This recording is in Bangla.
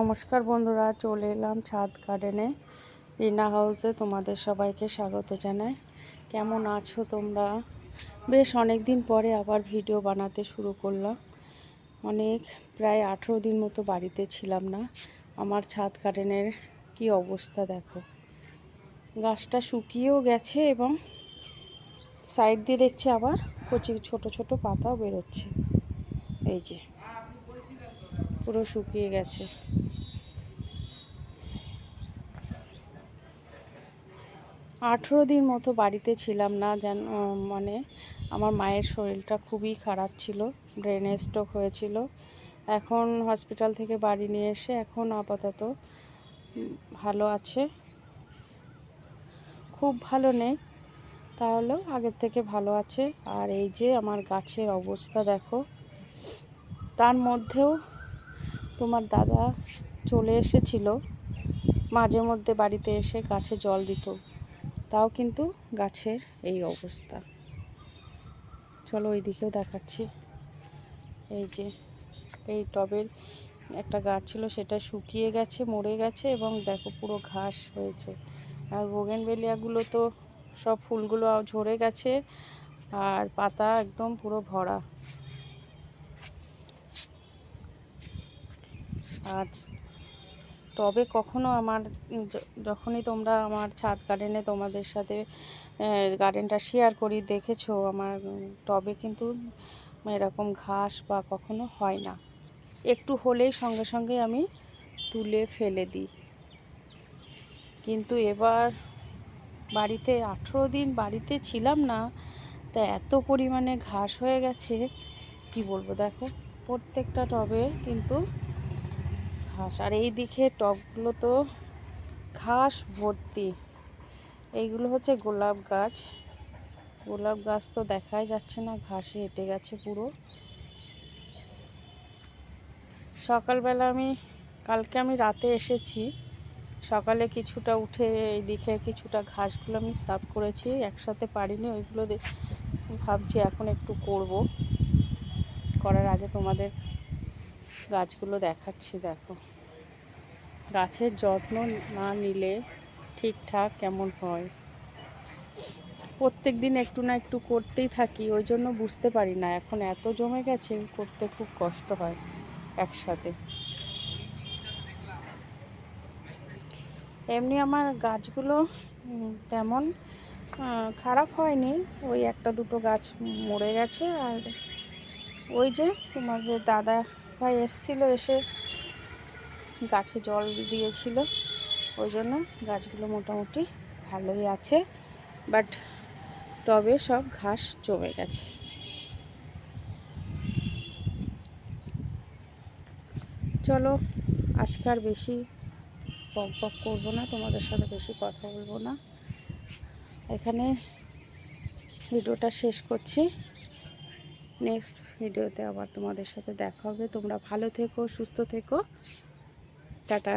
নমস্কার বন্ধুরা, চলে এলাম ছাদ গার্ডেনে, রিনা হাউসে তোমাদের সবাইকে স্বাগত জানাই। কেমন আছো তোমরা? বেশ অনেক দিন পরে আবার ভিডিও বানাতে শুরু করলাম। অনেক, প্রায় আঠেরো দিন মতো বাড়িতে ছিলাম না। আমার ছাদ গার্ডেনের কি অবস্থা দেখো। গাছটা শুকিয়েও গেছে এবং সাইড দিয়ে দেখছি আবার কচি ছোট ছোট পাতাও বেরোচ্ছে। এই যে, পুরো শুকিয়ে গেছে। আঠেরো দিন মতো বাড়িতে ছিলাম না যেন মানে আমার মায়ের শরীরটা খুবই খারাপ ছিল ব্রেন স্ট্রোক হয়েছিল। এখন হসপিটাল থেকে বাড়ি নিয়ে এসে এখন আপাতত ভালো আছে। খুব ভালো নেই, তাহলেও আগের থেকে ভালো আছে। আর এই যে আমার গাছের অবস্থা দেখো, তার মধ্যেও তোমার দাদা চলে এসেছিল, মাঝে মধ্যে বাড়িতে এসে গাছে জল দিত। তাও কিন্তু গাছের এই অবস্থা। চলো ওই দিকেও দেখাচ্ছি। এই যে, এই টবের একটা গাছ ছিল, সেটা শুকিয়ে গেছে, মরে গেছে এবং দেখো পুরো ঘাস হয়েছে। আর বোগেনবেলিয়াগুলো তো সব ফুলগুলো ঝরে গেছে আর পাতা একদম পুরো ভরা। আর তবে কখনো আমার যখনই তোমরা আমার ছাদ গার্ডেনে তোমাদের সাথে গার্ডেনটা শেয়ার করি, দেখেছ আমার টবে কিন্তু এরকম ঘাস বা কখনো হয় না। একটু হলেই সঙ্গে সঙ্গে আমি তুলে ফেলে দিই। কিন্তু এবার বাড়িতে আঠেরো দিন বাড়িতে ছিলাম না, তা এত পরিমাণে ঘাস হয়ে গেছে, কি বলব দেখো, প্রত্যেকটা টবে কিন্তু ঘাস। আর এই দিকে টবগুলো তো ঘাস ভর্তি। এইগুলো হচ্ছে গোলাপ গাছ। গোলাপ গাছ তো দেখাই যাচ্ছে না, ঘাসে হেঁটে গেছে পুরো। সকালবেলা আমি, কালকে আমি রাতে এসেছি। সকালে কিছুটা উঠে এই দিকে কিছুটা ঘাসগুলো আমি সাফ করেছি, একসাথে পারিনি, ওইগুলো ভাবছি এখন একটু করব। করার আগে তোমাদের গাছগুলো দেখাচ্ছি, দেখো। গাছের যত্ন না নিলে ঠিকঠাক কেমন হয়? প্রত্যেক দিন একটু না একটু করতেই থাকি, ওই জন্য বুঝতে পারি না। এখন এত জমে গেছে, করতে খুব কষ্ট হয় একসাথে। এমনি আমার গাছগুলো তেমন খারাপ হয়নি। ওই একটা দুটো গাছ মরে গেছে, আর ওই যে তোমাদের দাদা ভাই এসেছিল এসে গাছে জল দিয়েছিল, ওই জন্য গাছগুলো মোটামুটি ভালোই আছে বাট টবে সব ঘাস জমে গেছে। চলো আজকার বেশি পক পক করব না, তোমাদের সাথে বেশি কথা বলব না। এখানে ভিডিওটা শেষ করছি। নেক্সট ভিডিওতে আবার তোমাদের সাথে দেখা হবে। তোমরা ভালো থেকো সুস্থ থেকো। টাটা।